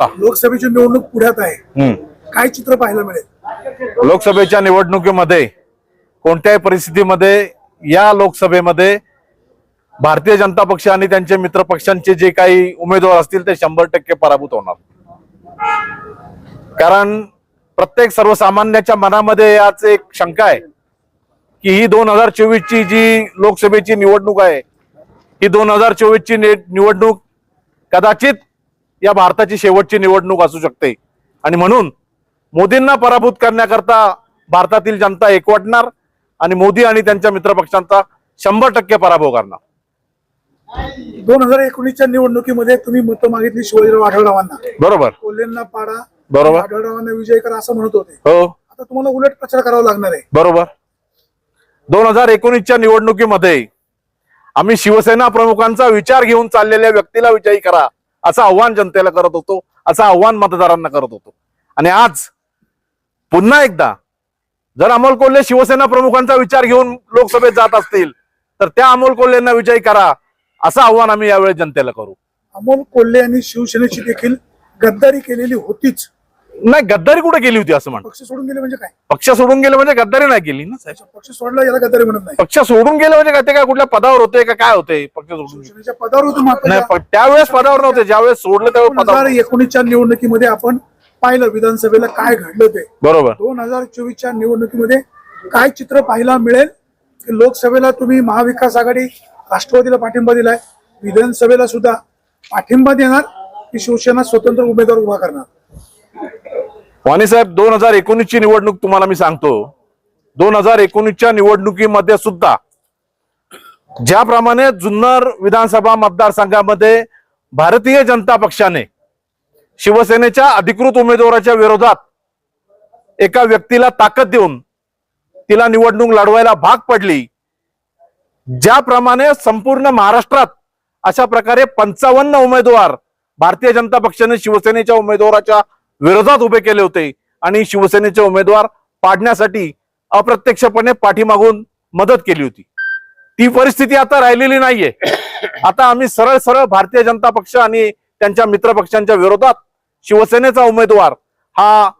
लोकसभेची निवडणूक पुढ्यात आहे. काय चित्र पाहायला मिळेल? लोकसभेच्या निवडणुकीमध्ये कोणत्याही परिस्थितीमध्ये या लोकसभेमध्ये भारतीय जनता पक्ष आणि त्यांचे मित्र पक्षांचे जे काही उमेदवार असतील ते शंभर टक्के पराभूत होणार. कारण प्रत्येक सर्वसामान्याच्या मनामध्ये याच एक शंका आहे की ही दोन हजार चोवीस ची जी लोकसभेची निवडणूक आहे ही दोन हजार चोवीस ची नि- निवडणूक कदाचित या भारताची शेवटची निवडणूक असू शकते. आणि म्हणून मोदींना पराभूत करण्याकरता भारतातील जनता एकवटणार आणि मोदी आणि त्यांच्या मित्रपक्षांचा शंभर टक्के पराभव करणार. दोन हजार एकोणीसच्या निवडणुकीमध्ये तुम्ही मतं मागितली शिवाजीराव आढळरावांना. बरोबर. कोल्हेंना पाडा बरोबर. आढळरावांना विजय करा असं म्हणत होते. हो. आता तुम्हाला उलट प्रचार करावा लागणार आहे. बरोबर. दोन हजार एकोणीसच्या निवडणुकीमध्ये आम्ही शिवसेना प्रमुखांचा विचार घेऊन चाललेल्या व्यक्तीला विजयी करा. असं आव्हान जनतेला करत होतो असं आव्हान मतदारांना करत होतो. आणि आज पुन्हा एकदा जर अमोल कोल्हे शिवसेना प्रमुखांचा विचार घेऊन लोकसभेत जात असतील तर त्या अमोल कोल्हेंना विजयी करा असं आव्हान आम्ही यावेळी जनतेला करू. अमोल कोल्हे यांनी शिवसेनेची देखील गद्दारी केलेली होतीच. नाही गद्दारी कुठे केली होती असं म्हण. पक्ष सोडून गेले म्हणजे काय? पक्ष सोडून गेले म्हणजे गद्दारी नाही केली ना साहेब. पक्ष सोडला याला गद्दारी म्हणत नाही. पक्ष सोडून गेले म्हणजे काय ते काय कुठल्या पदावर होते का काय होते? पक्ष सोडून गेले? शिवसेनेच्या पदावर होते मात्र नाही प- त्यावेळेस पदावर नव्हते ज्यावेळेस सोडलं त्यावेळेस दोन पदावर एकोणीसच्या निवडणुकीमध्ये आपण पाहिलं विधानसभेला काय घडलं ते. बरोबर. दोन हजार चोवीसच्या निवडणुकीमध्ये काय चित्र पाहायला मिळेल? की लोकसभेला तुम्ही महाविकास आघाडी राष्ट्रवादीला पाठिंबा दिलाय. विधानसभेला सुद्धा पाठिंबा देणार की शिवसेना स्वतंत्र उमेदवार उभा करणार? वाणी साहेब दोन हजार एकोणीस ची निवडणूक तुम्हाला मी सांगतो. दोन हजार एकोणीसच्या निवडणुकीमध्ये सुद्धा ज्याप्रमाणे जुन्नर विधानसभा मतदारसंघामध्ये भारतीय जनता पक्षाने शिवसेनेच्या अधिकृत उमेदवाराच्या विरोधात एका व्यक्तीला ताकद देऊन तिला निवडणूक लढवायला भाग पडली. ज्याप्रमाणे संपूर्ण महाराष्ट्रात अशा प्रकारे पंचावन्न उमेदवार भारतीय जनता पक्षाने शिवसेनेच्या उमेदवाराच्या विरोधात उभे केले होते आणि शिवसेनेचे उमेदवार पाडण्यासाठी अप्रत्यक्षपणे पाठीमागून मदत केली होती. ती परिस्थिती आता राहिलेली नाहीये. आता आम्ही सरळ सरळ भारतीय जनता पक्ष आणि त्यांच्या मित्र पक्षांच्या विरोधात शिवसेनेचा उमेदवार हा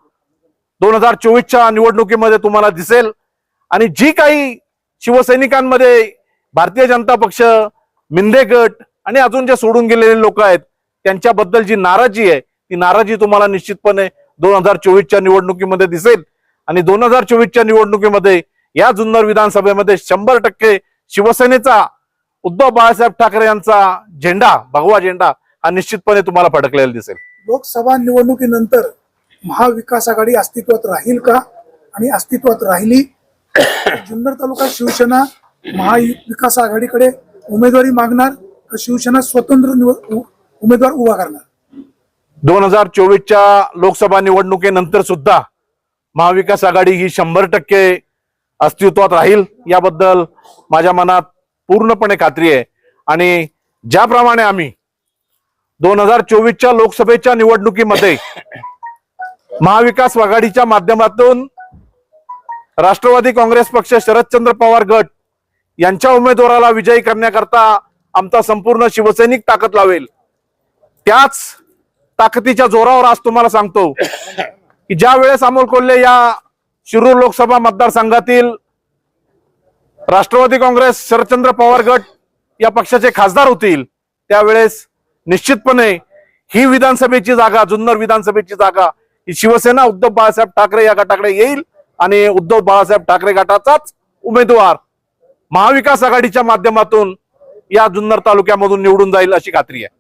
दोन हजार चोवीसच्या निवडणुकीमध्ये तुम्हाला दिसेल. आणि जी काही शिवसैनिकांमध्ये भारतीय जनता पक्ष मिंदे गट आणि अजून जे सोडून गेलेले लोक आहेत त्यांच्याबद्दल जी नाराजी आहे ती नाराजी तुम्हाला निश्चितपणे दोन हजार चोवीसच्या निवडणुकीमध्ये दिसेल. आणि दोन हजार चोवीसच्या निवडणुकीमध्ये या जुन्नर विधानसभेमध्ये शंभर टक्के शिवसेनेचा उद्धव बाळासाहेब ठाकरे यांचा झेंडा भगवा झेंडा हा निश्चितपणे तुम्हाला फडकलेला दिसेल. लोकसभा निवडणुकीनंतर महाविकास आघाडी अस्तित्वात राहील का? आणि अस्तित्वात राहिली जुन्नर तालुका शिवसेना महाविकास आघाडीकडे उमेदवारी मागणार का शिवसेना स्वतंत्र निवड उमेदवार उभा करणार? दोन हजार चोवीसच्या लोकसभा निवडणुकीनंतर सुद्धा महाविकास आघाडी ही शंभर टक्के अस्तित्वात राहील याबद्दल माझ्या मनात पूर्णपणे खात्री आहे. आणि ज्याप्रमाणे आम्ही दोन हजार चोवीसच्या लोकसभेच्या निवडणुकीमध्ये महाविकास आघाडीच्या माध्यमातून राष्ट्रवादी काँग्रेस पक्ष शरदचंद्र पवार गट यांच्या उमेदवाराला विजयी करण्याकरता आमचा संपूर्ण शिवसैनिक ताकद लावेल. त्याच ताकदीच्या जोरावर आज तुम्हाला सांगतो की ज्या वेळेस अमोल कोल्हे या शिरूर लोकसभा मतदारसंघातील राष्ट्रवादी काँग्रेस शरदचंद्र पवार गट या पक्षाचे खासदार होतील त्यावेळेस निश्चितपणे ही विधानसभेची जागा जुन्नर विधानसभेची जागा ही शिवसेना उद्धव बाळासाहेब ठाकरे या गटाकडे येईल आणि उद्धव बाळासाहेब ठाकरे गटाचाच उमेदवार महाविकास आघाडीच्या माध्यमातून या जुन्नर तालुक्यामधून निवडून जाईल अशी खात्री आहे.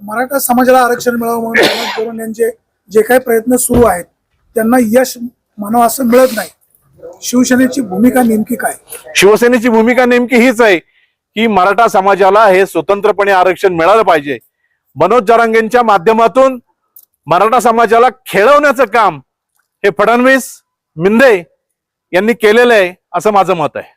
मराठा समाजाला आरक्षण मिळावं म्हणून प्रमोद सोरेन यांचे जे काही प्रयत्न सुरू आहेत त्यांना यश म्हणावं असं मिळत नाही. शिवसेनेची भूमिका नेमकी काय? शिवसेनेची भूमिका नेमकी हीच आहे की मराठा समाजाला हे स्वतंत्रपणे आरक्षण मिळालं पाहिजे. मनोज जरांगेंच्या माध्यमातून मराठा समाजाला खेळवण्याचं काम हे फडणवीस मिंदे यांनी केलेलं आहे असं माझं मत आहे.